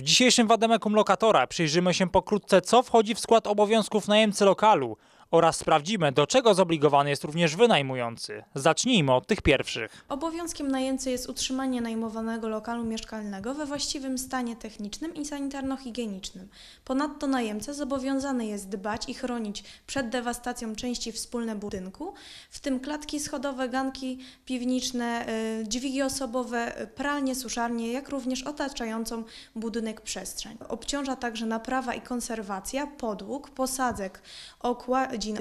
W dzisiejszym Wademekum Lokatora przyjrzymy się pokrótce, co wchodzi w skład obowiązków najemcy lokalu oraz sprawdzimy, do czego zobligowany jest również wynajmujący. Zacznijmy od tych pierwszych. Obowiązkiem najemcy jest utrzymanie najmowanego lokalu mieszkalnego we właściwym stanie technicznym i sanitarno-higienicznym. Ponadto najemca zobowiązany jest dbać i chronić przed dewastacją części wspólne budynku, w tym klatki schodowe, ganki piwniczne, y, dźwigi osobowe, pralnie, suszarnie, jak również otaczającą budynek przestrzeń. Obciąża także naprawa i konserwacja podłóg, posadzek,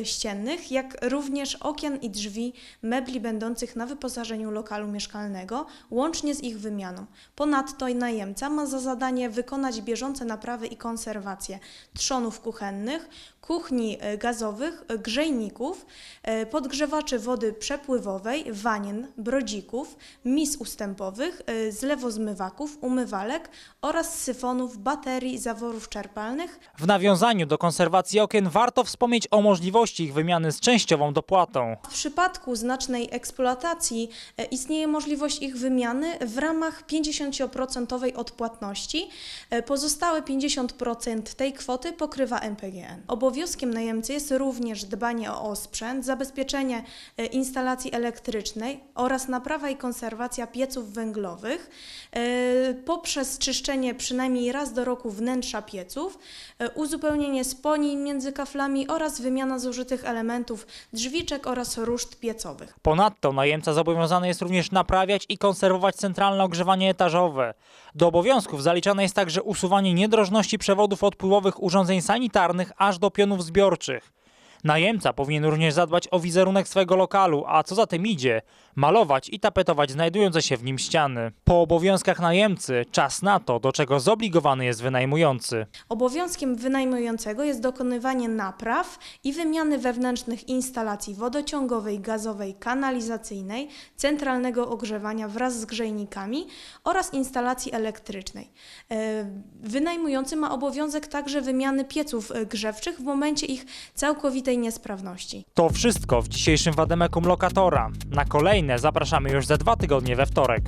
ściennych, jak również okien i drzwi, mebli będących na wyposażeniu lokalu mieszkalnego, łącznie z ich wymianą. Ponadto najemca ma za zadanie wykonać bieżące naprawy i konserwację trzonów kuchennych, kuchni e, gazowych, e, grzejników, e, podgrzewaczy wody przepływowej, wanien, brodzików, mis ustępowych, zlewozmywaków, umywalek oraz syfonów, baterii, zaworów czerpalnych, W nawiązaniu do konserwacji okien warto wspomnieć o możliwości ich wymiany z częściową dopłatą. W przypadku znacznej eksploatacji e, istnieje możliwość ich wymiany w ramach 50% odpłatności. E, Pozostałe 50% tej kwoty pokrywa MPGN. Obowiązkiem najemcy jest również dbanie o osprzęt, zabezpieczenie e, instalacji elektrycznej oraz naprawa i konserwacja pieców węglowych poprzez czyszczenie przynajmniej raz do roku wnętrza pieców, uzupełnienie sponi między kaflami oraz wymiana zużytych elementów drzwiczek oraz ruszt piecowych. Ponadto najemca zobowiązany jest również naprawiać i konserwować centralne ogrzewanie etażowe. Do obowiązków zaliczane jest także usuwanie niedrożności przewodów odpływowych urządzeń sanitarnych aż do pionów zbiorczych. Najemca powinien również zadbać o wizerunek swego lokalu, a co za tym idzie, malować i tapetować znajdujące się w nim ściany. Po obowiązkach najemcy czas na to, do czego zobligowany jest wynajmujący. Obowiązkiem wynajmującego jest dokonywanie napraw i wymiany wewnętrznych instalacji wodociągowej, gazowej, kanalizacyjnej, centralnego ogrzewania wraz z grzejnikami oraz instalacji elektrycznej. E, Wynajmujący ma obowiązek także wymiany pieców grzewczych w momencie ich całkowitej niesprawności. To wszystko w dzisiejszym Wademekum Lokatora. Na kolejne zapraszamy już za dwa tygodnie we wtorek.